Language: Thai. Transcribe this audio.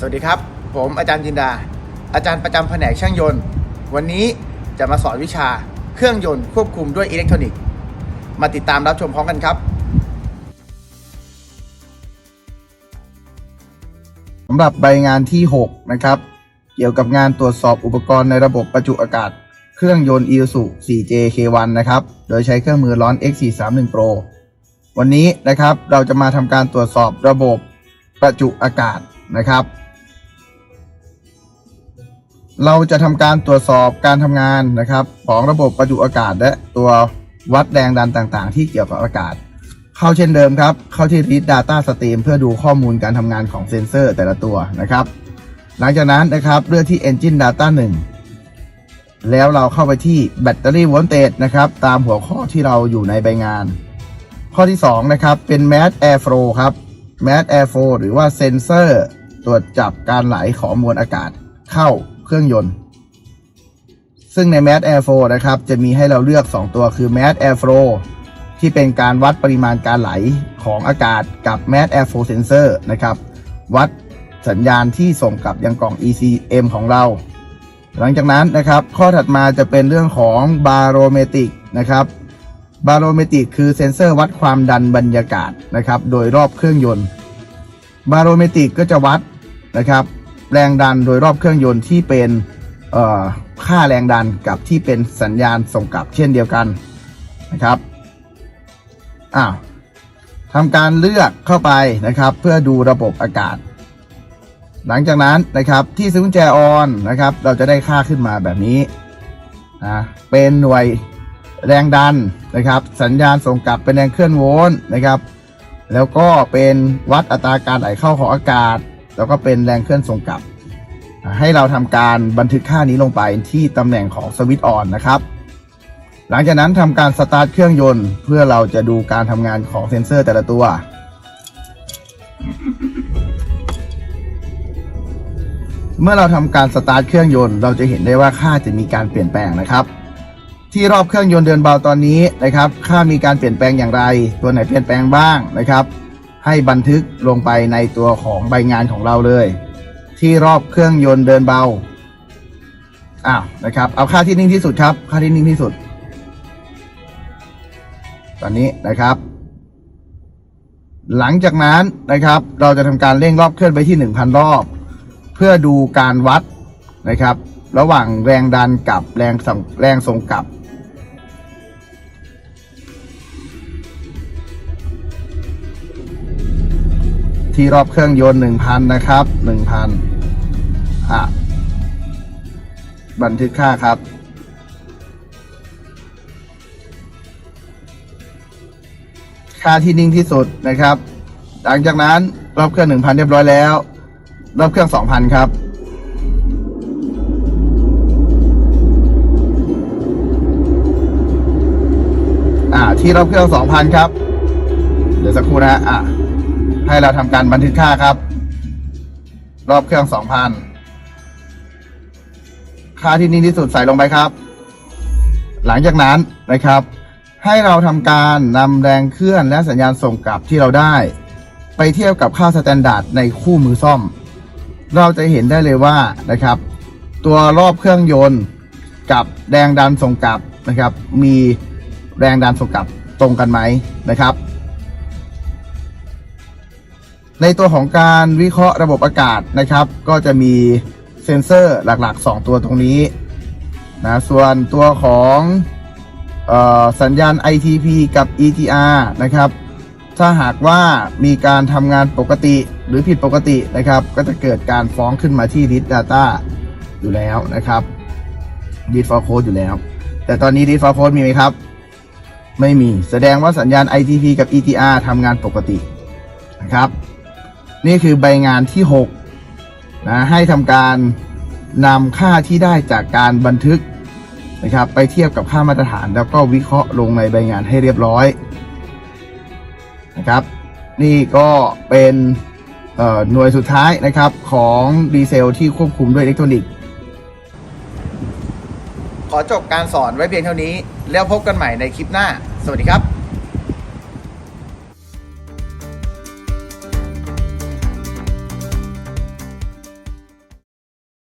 สวัสดีครับ ผมอาจารย์จินดา อาจารย์ประจำแผนกช่างยนต์ วันนี้จะมาสอนวิชาเครื่องยนต์ควบคุมด้วยอิเล็กทรอนิกส์ มาติดตามรับชมพร้อมกันครับสำหรับใบงานที่ 6 นะครับ เกี่ยวกับงานตรวจสอบอุปกรณ์ในระบบประจุอากาศ เครื่องยนต์ Isuzu 4JK1 นะครับ โดยใช้เครื่องมือร้อน X431 Pro วันนี้นะครับเราจะมาทำการตรวจสอบระบบประจุอากาศนะครับ เราจะทำการตรวจสอบการทำงานนะครับ ของระบบประจุอากาศและตัววัดแรงดันต่างๆ ที่เกี่ยวกับอากาศ เข้าเช่นเดิมครับ เข้าที่ Read Data Stream เพื่อดูข้อมูลการทำงานของเซ็นเซอร์แต่ละตัวนะครับ หลังจากนั้นนะครับเลือกที่ Engine Data 1 แล้วเราเข้าไปที่ Battery Voltage นะครับตามหัวข้อที่เราอยู่ในใบงาน ข้อที่ 2 นะครับ เป็น Mass Airflow ครับ Mass Airflow หรือว่าเซ็นเซอร์ตรวจจับการไหลของมวลอากาศเข้า เครื่องยนต์ ซึ่งใน Mass Airflow นะครับ จะมีให้เราเลือก 2 ตัวคือ Mass Airflow ที่เป็นการวัดปริมาณการไหลของอากาศกับ Mass Airflow Sensor นะครับ วัดสัญญาณที่ส่งกลับยังกล่อง ECM ของเรา หลังจากนั้นนะครับ ข้อถัดมาจะเป็นเรื่องของ Barometric นะครับ Barometric คือเซ็นเซอร์วัดความดันบรรยากาศนะครับ โดยรอบเครื่องยนต์ Barometric ก็จะวัดนะครับ แรงดันโดยรอบเครื่องยนต์ที่เป็นค่าแรงดันกับที่เป็นสัญญาณส่งกลับเช่นเดียวกันนะครับอ้าวทำการเลือกเข้าไปนะครับ เพื่อดูระบบอากาศ หลังจากนั้นนะครับที่ซื้อกุญแจออนนะครับ เราจะได้ค่าขึ้นมาแบบนี้นะเป็นหน่วยแรงดันนะครับ สัญญาณส่งกลับเป็นแรงเคลื่อนโวลต์นะครับ แล้วก็เป็นวัดอัตราการไหลเข้าของอากาศ แล้วก็เป็นแรงเคลื่อนส่งกลับ ให้เราทำการบันทึกค่านี้ลงไปที่ตำแหน่งของสวิตช์ออนนะครับ หลังจากนั้นทำการสตาร์ทเครื่องยนต์ เพื่อเราจะดูการทำงานของเซ็นเซอร์แต่ละตัว เมื่อเราทำการสตาร์ทเครื่องยนต์เราจะเห็นได้ว่าค่าจะมีการเปลี่ยนแปลงนะครับที่รอบเครื่องยนต์เดินเบาตอนนี้นะครับ ค่ามีการเปลี่ยนแปลงอย่างไร ตัวไหนเปลี่ยนแปลงบ้างนะครับ ให้บันทึกลงไปในตัวของใบงานของเราเลย ที่รอบเครื่องยนต์เดินเบาอ้าวนะครับ เอาค่าที่นิ่งที่สุดครับ ค่าที่นิ่งที่สุด ตอนนี้นะครับ หลังจากนั้นนะครับ เราจะทำการเร่งรอบเคลื่อนไปที่1,000รอบ เพื่อดูการวัดนะครับ ระหว่างแรงดันกับแรงส่งแรงส่งกลับ ที่รอบเครื่องยนต์ 1,000 นะครับ 1,000อะบันทึกค่าครับค่าที่นิ่งที่สุดนะครับ หลังจากนั้นรอบเครื่อง 1,000 เรียบร้อยแล้ว รอบเครื่อง 2,000 ครับ อ่าที่รอบเครื่อง 2,000 ครับ เดี๋ยวสักครู่นะอะ ให้เราทำการบันทึกค่าครับ รอบเครื่อง 2,000 ค่าที่นิ่งที่สุดใส่ลงไปครับ หลังจากนั้นนะครับ ให้เราทำการนำแรงเคลื่อนและสัญญาณส่งกลับที่เราได้ ไปเทียบกับค่าสแตนดาร์ดในคู่มือซ่อม เราจะเห็นได้เลยว่านะครับ ตัวรอบเครื่องยนต์กับแรงดันส่งกลับนะครับ มีแรงดันส่งกลับตรงกันไหมนะครับ ในตัวของการวิเคราะห์ระบบอากาศนะครับ ก็จะมีเซ็นเซอร์หลัก ๆ 2 ตัวตรงนี้นะส่วนตัวของออสัญญาณ ITP กับ ETR นะครับ ถ้าหากว่ามีการทำงานปกติหรือผิดปกตินะครับ ก็จะเกิดการฟ้องขึ้นมาที่ Read Data อยู่แล้วนะครับ Read for Code อยู่แล้ว แต่ตอนนี้ Read for Code มีไหมครับ ไม่มีแสดงว่าสัญญาณ ITP กับ ETR ทำงานปกตินะครับ นี่คือใบงานที่6นะให้ทำการนำค่าที่ได้จากการบันทึกนะครับ ไปเทียบกับค่ามาตรฐาน แล้วก็วิเคราะห์ลงในใบงานให้เรียบร้อยนะครับ นี่ก็เป็นเอ่อหน่วยสุดท้ายนะครับของดีเซลที่ควบคุมด้วยอิเล็กทรอนิกส์ขอจบการสอนไว้เพียงเท่านี้ แล้วพบกันใหม่ในคลิปหน้า สวัสดีครับ